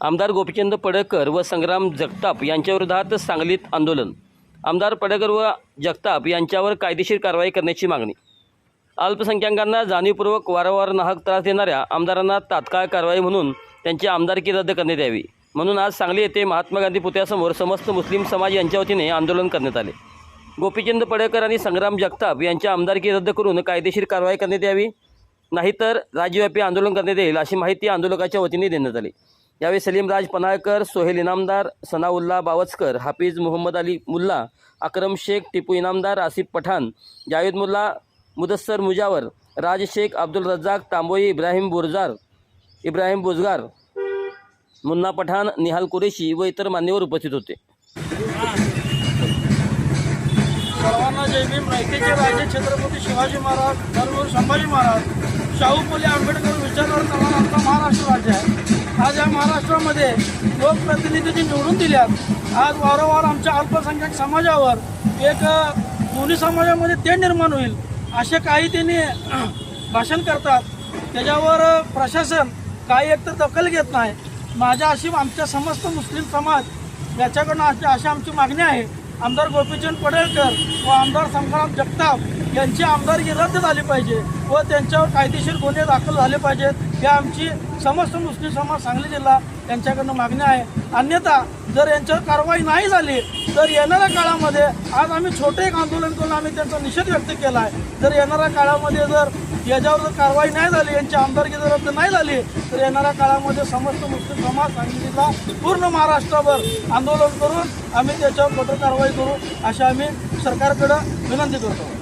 आमदार गोपीचंद पडळकर व संग्राम जगताप यांच्याविरोधात सांगलीत आंदोलन. आमदार पडळकर व जगताप यांच्यावर कायदेशीर कारवाई करण्याची मागणी. अल्पसंख्याकांना जाणीवपूर्वक वारंवार नाहक त्रास देणाऱ्या आमदारांना तात्काळ कारवाई म्हणून त्यांची आमदारकी रद्द करण्यात यावी. म्हणून आज सांगली येथे महात्मा गांधी पुतळ्यासमोर समस्त मुस्लिम समाज यांच्या वतीने आंदोलन करण्यात आले. गोपीचंद पडळकर आणि संग्राम जगताप यांच्या आमदारकी रद्द करून कायदेशीर कारवाई करण्यात यावी. नाहीतर राज्यव्यापी आंदोलन करण्यात येईल अशी माहिती आंदोलकाच्या वतीने देण्यात आली. यावेळी सलीमराज पनाळकर सोहेल इनामदार सनाउल्ला बावचकर हाफिज मोहम्मद अली मुल्ला अक्रम शेख टिपू इनामदार आसिफ पठाण जावेद मुल्ला मुदस्सर मुजावर राज शेख अब्दुल रज्जाक तांबोई इब्राहिम बुरजार इब्राहिम बुजगार मुन्ना पठाण निहाल कुरेशी व इतर मान्यवर उपस्थित होते. सर्वांना जय भीम. रायतेचे राजे छत्रपती शिवाजी महाराज धर्मवीर संभाजी महाराज शाहू फुले आंबेडकर विचारवर चालणारा आमचा महाराष्ट्र राज्य आहे. आज या महाराष्ट्रामध्ये लोकप्रतिनिधी निवडून दिल्यात. आज वारंवार आमच्या अल्पसंख्याक समाजावर एक दोन्ही समाजामध्ये ते निर्माण होईल असे काही त्यांनी भाषण करतात. त्याच्यावर प्रशासन काही एकतर दखल घेत नाही. माझ्या अशी आमच्या समस्त मुस्लिम समाज याच्याकडनं अशी अशी आमची मागणी आहे. आमदार गोपीचंद पडळकर व आमदार संग्राम जगताप यांची आमदारकी रद्द झाली पाहिजे व त्यांच्यावर कायदेशीर गुन्हे दाखल झाले पाहिजेत. हे आमची समस्त मुस्लिम समाज सांगली जिल्हा यांच्याकडनं मागणी आहे. अन्यथा जर यांच्यावर कारवाई नाही झाली तर येणाऱ्या काळामध्ये आज आम्ही छोटे एक आंदोलन करून आम्ही त्यांचा निषेध व्यक्त केला आहे. जर येणाऱ्या काळामध्ये जर याच्यावर जर कारवाई नाही झाली यांची आमदारकी जर रद्द नाही झाली तर येणाऱ्या काळामध्ये समस्त मुस्लिम समाज सांगली पूर्ण महाराष्ट्राभर आंदोलन करून आम्ही त्याच्यावर कठोर कारवाई करू अशी आम्ही सरकारकडं विनंती करतो.